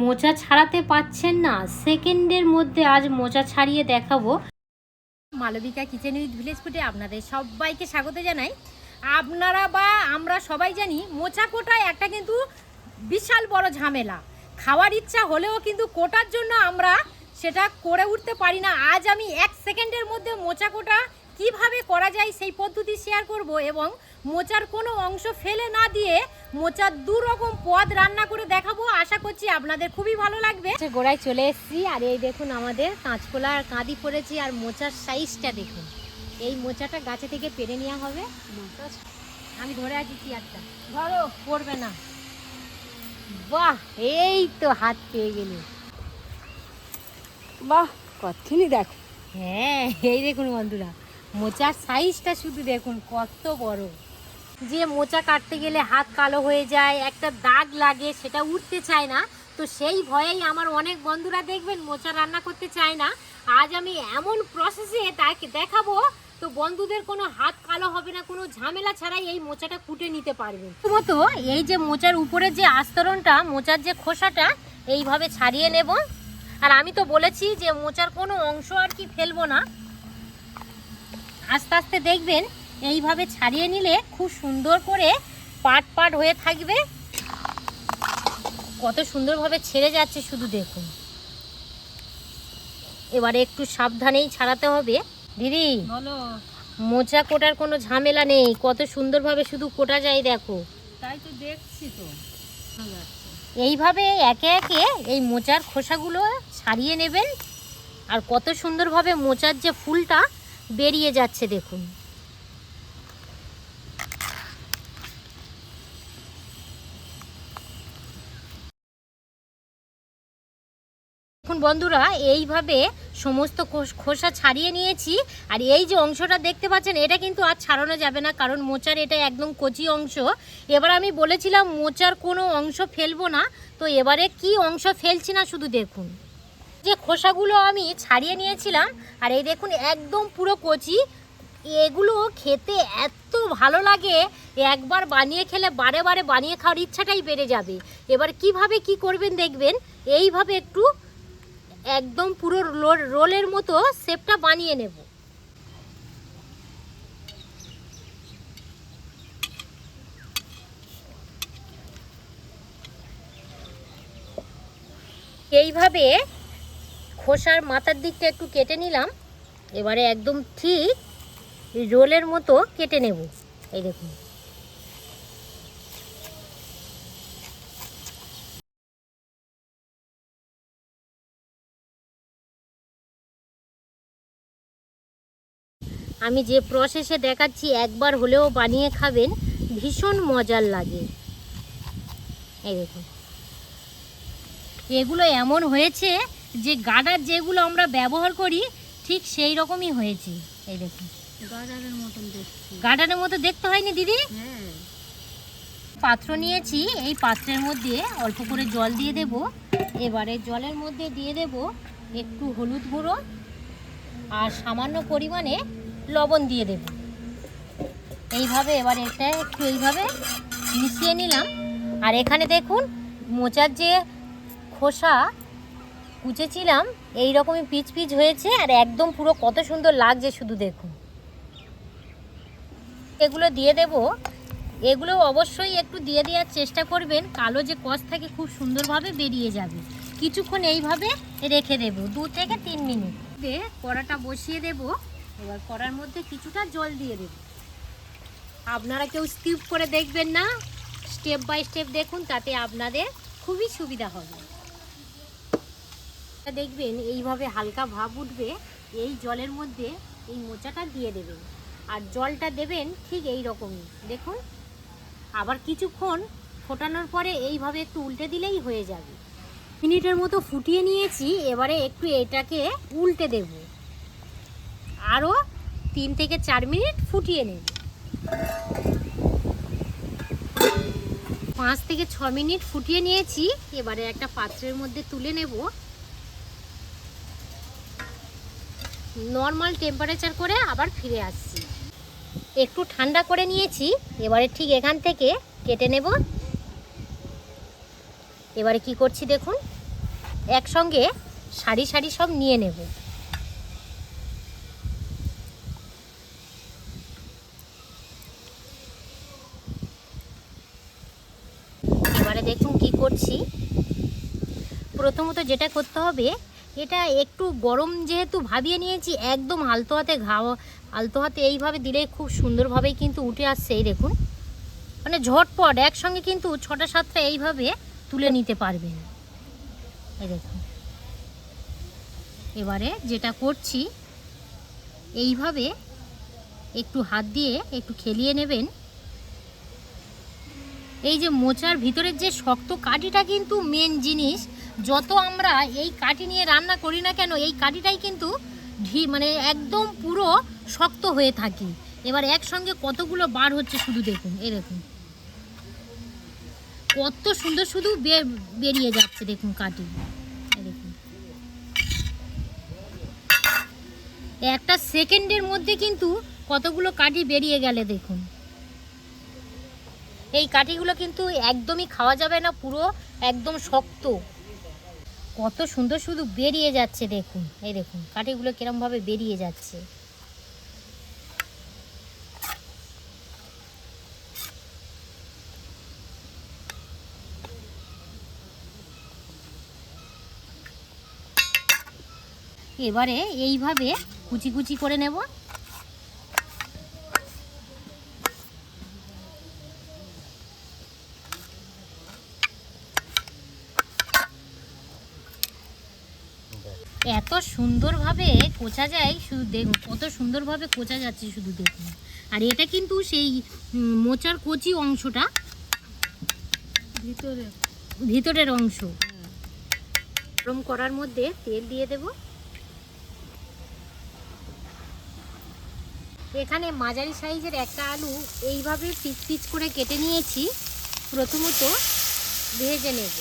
মোচা ছাড়াতে পাচ্ছেন না। সেকেন্ডের মধ্যে আজ মোচা ছাড়িয়ে দেখাবো। মালবিকা কিচেন উইথ ভিলেজ ফুটে আপনাদের সবাইকে স্বাগত জানাই। আপনারা বা আমরা সবাই জানি, মোচা কোটা একটা কিন্তু বিশাল বড় ঝামেলা। খাওয়ার ইচ্ছা হলেও কিন্তু কোটার জন্য আমরা সেটা করে উঠতে পারি না। আজ আমি এক সেকেন্ডের মধ্যে মোচা কোটা কীভাবে করা যায় সেই পদ্ধতি শেয়ার করব এবং মোচার কোনো অংশ ফেলে না দিয়ে মোচার দু রকম পদ রান্না করে দেখাবো। আশা করছি আপনাদের খুবই ভালো লাগবে। গোড়ায় চলে এসেছি। আর এই দেখুন আমাদের কাঁচকলা আর কাঁদি পড়েছি। আর মোচার সাইজটা দেখুন। এই মোচাটা গাছে থেকে পেরে নেওয়া হবে। আমি ধরে আছি চেয়ারটা ধরো পড়বে না। বাহ এই তো হাত পেয়ে গেলি। বাহ কতখানি দেখো। হ্যাঁ এই দেখুন বন্ধুরা। মোচার সাইজটা শুধু দেখুন, কত বড়। যে মোচা কাটতে গেলে হাত কালো হয়ে যায়, একটা দাগ লাগে, সেটা উঠতে চায় না। তো সেই ভয়েই আমার অনেক বন্ধুরা দেখবেন মোচা রান্না করতে চায় না। আজ আমি এমন প্রসেসে তাকে দেখাবো, তো বন্ধুদের কোনো হাত কালো হবে না, কোনো ঝামেলা ছাড়াই এই মোচাটা কুটে নিতে পারবেন মতো এই যে মোচার উপরে যে আস্তরণটা, মোচার যে খোসাটা, এইভাবে ছাড়িয়ে নেব। আর আমি তো বলেছি যে মোচার কোনো অংশ আর কি ফেলব না। আস্তে আস্তে দেখবেন এইভাবে ছাড়িয়ে নিলে খুব সুন্দর করে পাট পাট হয়ে থাকবে। কত সুন্দরভাবে ছেড়ে যাচ্ছে শুধু দেখুন। এবারে একটু সাবধানেই ছাড়াতে হবে। দিদি বলো। মোচা কোটার কোনো ঝামেলা নেই কত সুন্দরভাবে শুধু কোটা যায় দেখো। তাই তো দেখছি তো। এইভাবে একে একে এই মোচার খোসাগুলো ছাড়িয়ে নেবেন। আর কত সুন্দরভাবে মোচার যে ফুলটা বেরিয়ে যাচ্ছে, দেখুন। দেখুন বন্ধুরা, এইভাবে সমস্ত খোস- খোসা ছাড়িয়ে নিয়েছি, আর এই যে অংশটা দেখতে পাচ্ছেন, এটা কিন্তু আর ছাড়ানো যাবে না, কারণ মোচার এটা একদম কচি অংশ। এবার আমি বলেছিলাম, মোচার কোনো অংশ ফেলব না, তো এবারে কি অংশ ফেলছি না, শুধু দেখুন। যে খোসাগুলো আমি ছাড়িয়ে নিয়েছিলাম, আর এই দেখুন একদম পুরো কচি, এগুলো খেতে এত ভালো লাগে একবার বানিয়ে খেলে বারে বারে বানিয়ে খাওয়ার ইচ্ছাটাই বেড়ে যাবে। এবার কীভাবে কি করবেন দেখবেন, এইভাবে একটু একদম পুরো রোল- রোলের মতো শেপটা বানিয়ে নেব। এইভাবে খোসার মাথার দিকটা একটু কেটে নিলাম। এবারে একদম ঠিক রোলের মতো কেটে নেব। এই দেখুন। আমি যে প্রসেসে দেখাচ্ছি, একবার হলেও বানিয়ে খাবেন, ভীষণ মজার লাগে। এই দেখুন। এগুলো এমন হয়েছে যে গাডার যেগুলো আমরা ব্যবহার করি ঠিক সেই রকমই হয়েছে। এই দেখুন। গাজারের মতন দেখছি। গার্ডারের মতো দেখতে হয়নি দিদি? হ্যাঁ। পাত্র নিয়েছি এই পাত্রের মধ্যে অল্প করে জল দিয়ে দেব। এবারে জলের মধ্যে দিয়ে দেব একটু হলুদ গুঁড়ো আর সামান্য পরিমাণে লবণ দিয়ে দেব। এইভাবে এবার এটা একটু এইভাবে মিশিয়ে নিলাম। আর এখানে দেখুন মোচার যে খোসা কুচেছিলাম এই রকমই পিচ পিচ হয়েছে আর একদম পুরো কত সুন্দর লাগছে শুধু দেখুন। এগুলো দিয়ে দেব। এগুলো অবশ্যই একটু দিয়ে দেওয়ার চেষ্টা করবেন, কালো যে কষ থাকে খুব সুন্দরভাবে বেরিয়ে যাবে। কিছুক্ষণ এইভাবে রেখে দেব, দু থেকে তিন মিনিট। দিয়ে কড়াটা বসিয়ে দেব, এবার কড়ার মধ্যে কিছুটা জল দিয়ে দেব। আপনারা কেউ স্কিপ করে দেখবেন না, স্টেপ বাই স্টেপ দেখুন, তাতে আপনাদের খুবই সুবিধা হবে। দেখবেন, এইভাবে হালকা ভাব উঠবে, এই জলের মধ্যে এই মোচাটা দিয়ে দেবেন। আর জলটা দেবেন ঠিক এই রকমই দেখুন, আবার কিছুক্ষণ ফোটানোর পরে এইভাবে একটু উল্টে দিলেই হয়ে যাবে। মিনিটের মতো ফুটিয়ে নিয়েছি, এবারে একটু এটাকে উল্টে দেব। আরও তিন থেকে চার মিনিট ফুটিয়ে নেব। পাঁচ থেকে ছ মিনিট ফুটিয়ে নিয়েছি, এবারে একটা পাত্রের মধ্যে তুলে নেব। নর্মাল টেম্পারেচার করে আবার ফিরে আসছি। একটু ঠান্ডা করে নিয়েছি, এবারে ঠিক এখান থেকে কেটে নেব। এবারে কি করছি দেখুন, একসঙ্গে সারি সারি সব নিয়ে নেব। এবারে দেখুন কি করছি। প্রথমত যেটা করতে হবে এটা একটু গরম যেহেতু ভাবিয়ে নিয়েছি, একদম আলতো হাতে ঘা আলতো হাতে এইভাবে দিলে খুব সুন্দরভাবেই কিন্তু উঠে আসছে, এই দেখুন। মানে ঝটপট একসঙ্গে কিন্তু ছটা সাতটা এইভাবে তুলে নিতে পারবেন। এই দেখুন। এবারে যেটা করছি, এইভাবে একটু হাত দিয়ে একটু খেলিয়ে নেবেন। এই যে মোচার ভিতরের যে শক্ত কাঠিটা কিন্তু মেন জিনিস যত আমরা এই কাঠি নিয়ে রান্না করি না কেন, এই কাঠিটাই কিন্তু ঢি মানে একদম পুরো শক্ত হয়ে থাকে। এবার একসঙ্গে কতগুলো বার হচ্ছে শুধু দেখুন দেখুন। কত সুন্দর শুধু বেরিয়ে যাচ্ছে দেখুন কাটি দেখুন। একটা সেকেন্ডের মধ্যে কিন্তু কতগুলো কাঠি বেরিয়ে গেলে দেখুন। এই কাঠিগুলো কিন্তু একদমই খাওয়া যাবে না, পুরো একদম শক্ত। কত সুন্দর শুধু বেরিয়ে যাচ্ছে দেখুন। এই দেখুন, কাঠিগুলো কিরমভাবে বেরিয়ে যাচ্ছে। এবারে এইভাবে কুচি কুচি করে নেব। এত সুন্দরভাবে কোচা যায় শুধু দেখুন কত সুন্দরভাবে কোচা যাচ্ছে শুধু দেখুন আর এটা কিন্তু সেই মোচার কচি অংশটা ভিতরে। ভিতরের অংশ। গরম করার মধ্যে তেল দিয়ে দেব। এখানে মাঝারি সাইজের একটা আলু এইভাবে পিচ পিচ করে কেটে নিয়েছি। প্রথমত ভেজে নেব।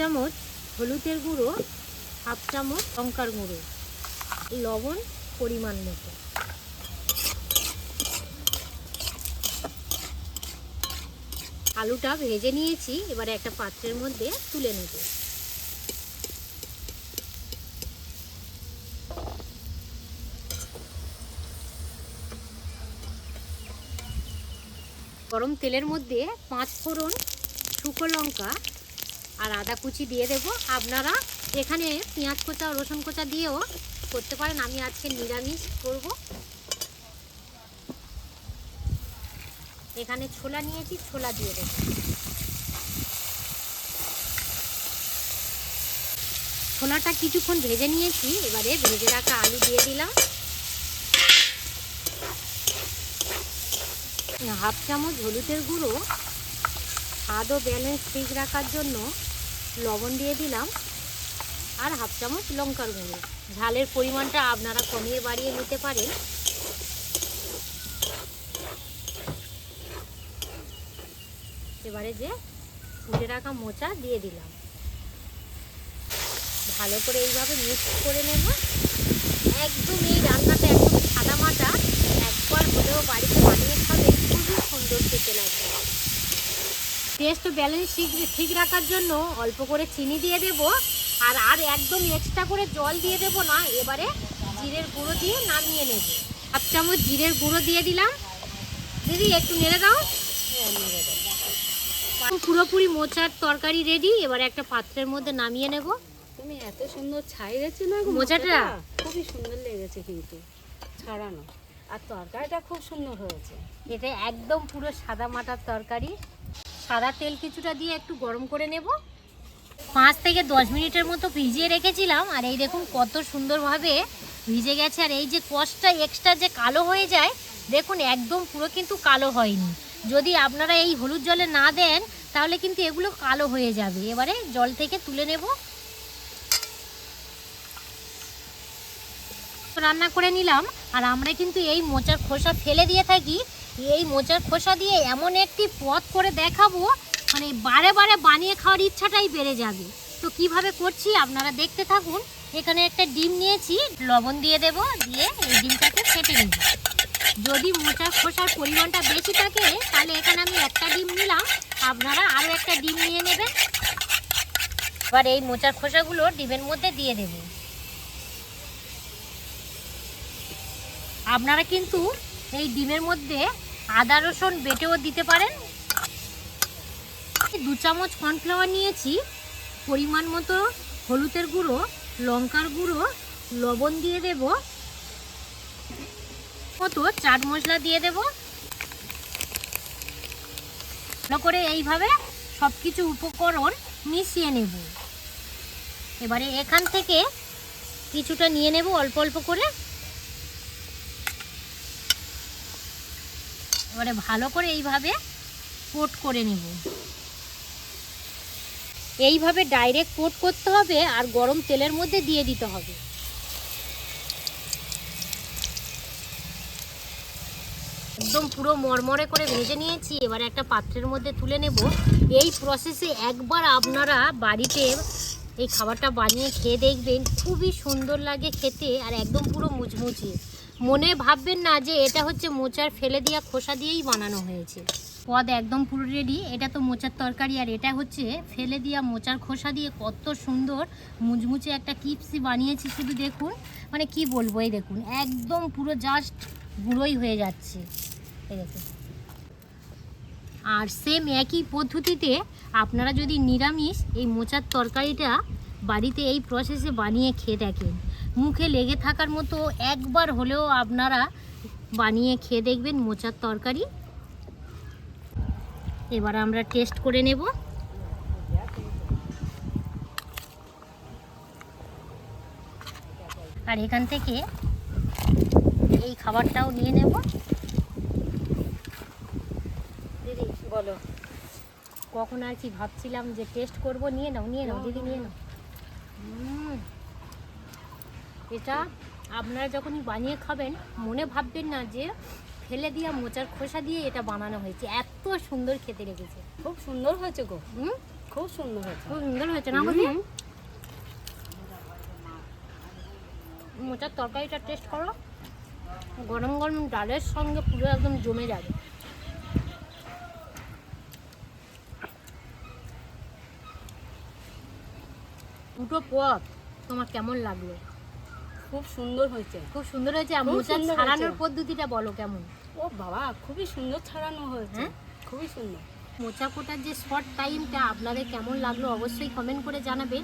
চামচ হলুদের গুঁড়ো, হাফ চামচ লঙ্কার গুঁড়ো, লবণ পরিমাণ মতো। আলুটা ভেজে নিয়েছি, এবারে একটা পাত্রের মধ্যে তুলে নেব। গরম তেলের মধ্যে পাঁচ ফোড়ন শুকো লঙ্কা আর আদা কুচি দিয়ে দেব। আপনারা এখানে পেঁয়াজ কোচা রসুন কোচা দিয়েও করতে পারেন। আমি আজকে নিরামিষ করব। এখানে ছোলা নিয়েছি, ছোলা দিয়ে দেবো। ছোলাটা কিছুক্ষণ ভেজে নিয়েছি। এবারে ভেজে রাখা আলু দিয়ে দিলাম। হাফ চামচ হলুদের গুঁড়ো। স্বাদ ও ব্যালেন্স ঠিক রাখার জন্য লবণ দিয়ে দিলাম আর হাফ চামচ লঙ্কার গুঁড়ো। ঝালের পরিমাণটা আপনারা কমিয়ে বাড়িয়ে নিতে পারেন। এবারে যে ফুটে রাখা মোচা দিয়ে দিলাম। ভালো করে এইভাবে মিক্স করে নেব। একদম এই রান্নাটা একদম সাদা মাটা একবার হলেও বাড়িতে বানিয়ে খাবে খুবই সুন্দর খেতে লাগবে টেস্ট ব্যালেন্স ঠিক ঠিক রাখার জন্য অল্প করে চিনি দিয়ে দেব। আর আর একদম এক্সট্রা করে জল দিয়ে দেব না এবারে জিরের গুঁড়ো দিয়ে নামিয়ে নেব। হাফ চামচ জিরের গুঁড়ো দিয়ে দিলাম। দিদি একটু নেড়ে দাও। পুরোপুরি মোচার তরকারি রেডি এবারে একটা পাত্রের মধ্যে নামিয়ে নেব। তুমি এত সুন্দর ছাই ছাইরেছো না? মোচাটা? খুবই সুন্দর লেগেছে কিন্তু ছাড়ানো। আর তরকারিটা খুব সুন্দর হয়েছে। এটা একদম পুরো সাদা মাটার তরকারি। সাদা তেল কিছুটা দিয়ে একটু গরম করে নেব। পাঁচ থেকে দশ মিনিটের মতো ভিজিয়ে রেখেছিলাম, আর এই দেখুন কত সুন্দরভাবে ভিজে গেছে, আর এই যে কষটা এক্সট্রা যে কালো হয়ে যায়, দেখুন একদম পুরো কিন্তু কালো হয়নি। যদি আপনারা এই হলুদ জলে না দেন, তাহলে কিন্তু এগুলো কালো হয়ে যাবে। এবারে জল থেকে তুলে নেব। রান্না করে নিলাম, আর আমরা কিন্তু এই মোচার খোসা ফেলে দিয়ে থাকি এই মোচার খোসা দিয়ে এমন একটি পথ করে দেখাবো মানে বারে বারে বানিয়ে খাওয়ার ইচ্ছাটাই বেড়ে যাবে। তো কীভাবে করছি আপনারা দেখতে থাকুন। এখানে একটা ডিম নিয়েছি, লবণ দিয়ে দেব, দিয়ে এই ডিমটাকে ফেটে নেব। যদি মোচার খোসার পরিমাণটা বেশি থাকে, তাহলে এখানে আমি একটা ডিম নিলাম। আপনারা আরও একটা ডিম নিয়ে নেবেন। এবার এই মোচার খোসাগুলো ডিমের মধ্যে দিয়ে দেব। আপনারা কিন্তু এই ডিমের মধ্যে আদা রসুন বেটেও দিতে পারেন। দু চামচ কর্নফ্লাওয়ার নিয়েছি। পরিমাণ মতো হলুদের গুঁড়ো, লঙ্কার গুঁড়ো, লবণ দিয়ে দেব। মতো চাট মশলা দিয়ে দেব। ভালো করে এইভাবে সব কিছু উপকরণ মিশিয়ে নেব। এবারে এখান থেকে কিছুটা নিয়ে নেব অল্প অল্প করে। এবারে ভালো করে এইভাবে কোট করে নেব। এইভাবে ডাইরেক্ট কোট করতে হবে আর গরম তেলের মধ্যে দিয়ে দিতে হবে। একদম পুরো মরমরে করে ভেজে নিয়েছি, এবার একটা পাত্রের মধ্যে তুলে নেব। এই প্রসেসে একবার আপনারা বাড়িতে এই খাবারটা বানিয়ে খেয়ে দেখবেন, খুবই সুন্দর লাগে খেতে আর একদম পুরো মুচমুচে। মনে ভাববেন না যে এটা হচ্ছে মোচার ফেলে দেওয়া খোসা দিয়েই বানানো হয়েছে। পদ একদম পুরো রেডি এটা তো মোচার তরকারি আর এটা হচ্ছে ফেলে দেওয়া মোচার খোসা দিয়ে কত সুন্দর মুচমুচে একটা কিপসি বানিয়েছি, শুধু দেখুন। মানে কি বলব, এই দেখুন, একদম পুরো জাস্ট গুঁড়োই হয়ে যাচ্ছে। এই দেখুন। আর সেম একই পদ্ধতিতে আপনারা যদি নিরামিষ এই মোচার তরকারিটা বাড়িতে এই প্রসেসে বানিয়ে খেয়ে দেখেন। মুখে লেগে থাকার মতো একবার হলেও আপনারা বানিয়ে খেয়ে দেখবেন মোচার তরকারি। এবার আমরা টেস্ট করে নেব। আর এখান থেকে এই খাবারটাও নিয়ে নেব। দিদি বলো কখন আর কি ভাবছিলাম যে টেস্ট করব? নিয়ে নাও নিয়ে নাও দিদি নিয়ে নাও। উম, এটা আপনারা যখনই বানিয়ে খাবেন মনে ভাববেন না যে ফেলে দিয়া মোচার খোসা দিয়ে এটা বানানো হয়েছে। এত সুন্দর খেতে লেগেছে। খুব সুন্দর হয়েছে গো। হুম? খুব সুন্দর হয়েছে। খুব সুন্দর হয়েছে না বলি মোচার তরকারিটা টেস্ট করো। গরম গরম ডালের সঙ্গে পুরো একদম জমে যাবে। দুটো পথ তোমার কেমন লাগল? খুব সুন্দর হয়েছে। খুব সুন্দর হয়েছে আর মোচা ছাড়ানোর পদ্ধতিটা বলো কেমন? ও বাবা খুবই সুন্দর ছাড়ানো হয়েছে। হ্যাঁ? খুবই সুন্দর। মোচা কোটার যে শর্ট টাইমটা আপনাদের কেমন লাগল অবশ্যই কমেন্ট করে জানাবেন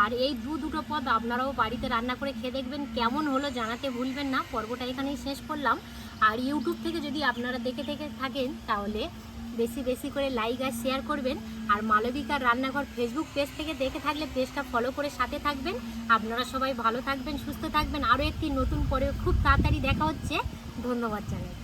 আর এই দু দুটো পদ আপনারাও বাড়িতে রান্না করে খেয়ে দেখবেন কেমন হলো জানাতে ভুলবেন না। পর্বটা এখানেই শেষ করলাম। আর ইউটিউব থেকে যদি আপনারা দেখে থেকে থাকেন তাহলে বেশি বেশি করে লাইক আর শেয়ার করবেন। আর মালবিকার রান্নাঘর ফেসবুক পেজ থেকে দেখে থাকলে পেজটা ফলো করে সাথে থাকবেন। আপনারা সবাই ভালো থাকবেন, সুস্থ থাকবেন। আরও একটি নতুন পরে খুব তাড়াতাড়ি দেখা হচ্ছে। ধন্যবাদ জানাই।